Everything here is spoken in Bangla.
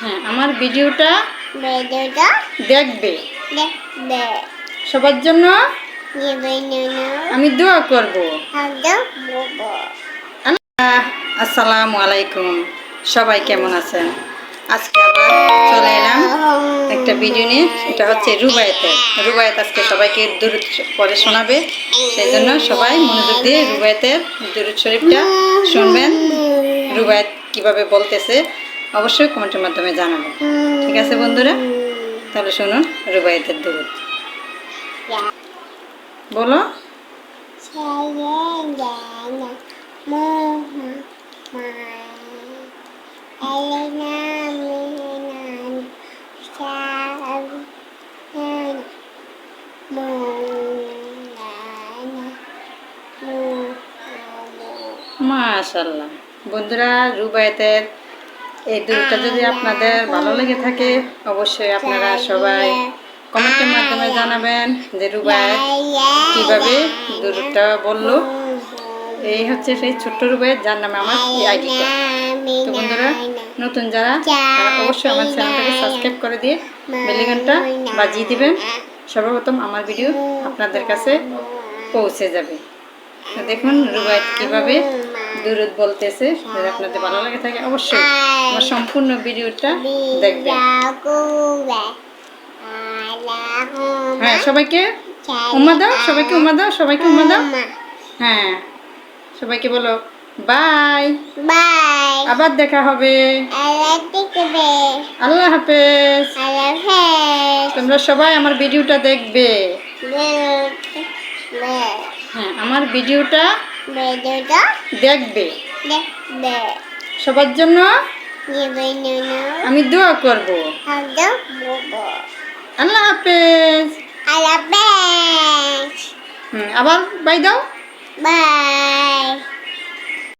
হ্যাঁ আমার ভিডিওটা ভিডিওটা দেখবে। দেখবে। সবার জন্য আমি দোয়া করব। আসসালামু আলাইকুম। সবাই কেমন আছেন? আজকে আবার চলে এলাম একটা ভিডিও নিয়ে এটা হচ্ছে রুবায়েত। আজকে সবাইকে দূরত পরে শোনাবে। সেই জন্য সবাই মনোযোগ দিয়ে রুবায়েতের দূরত শরীফটা শুনবেন। রুবায়েত কীভাবে বলতেছে অবশ্যই কমেন্টের মাধ্যমে জানাবেন ঠিক আছে বন্ধুরা? তাহলে শুনুন রুবায়েতের দূরত বলো। মাশাল্লাহ বন্ধুরা রুবায়েতের এই দূরটা যদি আপনাদের ভালো লেগে থাকে, অবশ্যই আপনারা সবাই কমেন্টের মাধ্যমে জানাবেন যে রুবায়েত কীভাবে দূরটা বলল। এই হচ্ছে সেই ছোট্ট রুবায়েত যার নামে আমার এই আইডিটা। তো বন্ধুরা, নতুন যারা, তারা অবশ্যই আমার চ্যানেলটাকে সাবস্ক্রাইব করে দিয়ে বেলিগানটা বাজিয়ে দিবেন। সর্বপ্রথম আমার ভিডিও আপনাদের কাছে পৌঁছে যাবে। দেখুন রুবায়েত কীভাবে দূরত বলতেছে যদি আপনাদের ভালো লাগে থাকে অবশ্যই আমার সম্পূর্ণ ভিডিওটা দেখবেন। হ্যাঁ সবাইকে উম্মা দাও সবাইকে উম্মা দাও সবাইকে উম্মা দাও। হ্যাঁ সবাইকে বলো বাই। বাই। আবার দেখা হবে। আল্লাহ হাফেজ। তোমরা সবাই আমার ভিডিওটা দেখবে। হ্যাঁ আমার ভিডিওটা ভিডিওটা দেখবে। দেখবে। সবার জন্য আমি দোয়া করব। আল্লাহ হাফেজ। আল্লাহ হাফেজ। হুম আবার বাই দাও। বাই।